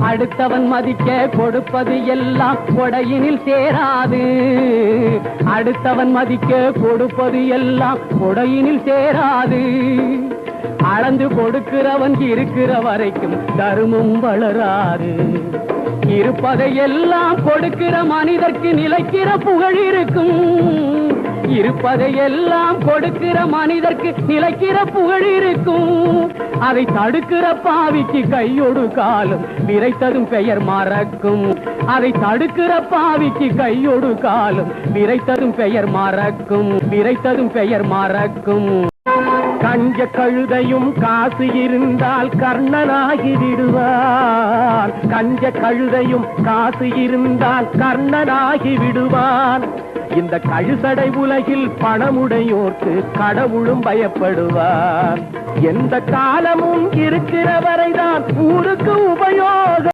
அடுத்தவன் மதிக்க கொடுப்பது எல்லாம் கொடையினில் சேராது. அடுத்தவன் மதிக்க கொடுப்பது எல்லாம் கொடையினில் சேராது. அளந்து கொடுக்கிறவன் இருக்கிற வரைக்கும் தருமம் வளராது. இருப்பதை எல்லாம் கொடுக்கிற மனிதர்க்கு நிலைக்கிற புகழ் இருக்கும். இருப்பதை எல்லாம் கொடுக்கிற மனிதர்க்கு நிலைக்கிற புகழ் இருக்கும். அதை தடுக்கிற பாவிக்கு கையொடு காலம். விரைத்ததும் பெயர் மறக்கும். அதை தடுக்கிற பாவிக்கு கையொடு காலம். விரைத்ததும் பெயர் மறக்கும். விரைத்ததும் பெயர் மறக்கும். கஞ்ச கழுதையும் காசு இருந்தால் கர்ணனாகிவிடுவான். கஞ்ச கழுதையும் காசு இருந்தால் கர்ணனாகி விடுவான் இந்த கழுசடை உலகில் பணமுடையோர்க்கு கடவுளும் பயப்படுவான் எந்த காலமும் இருக்கிற வரைதான்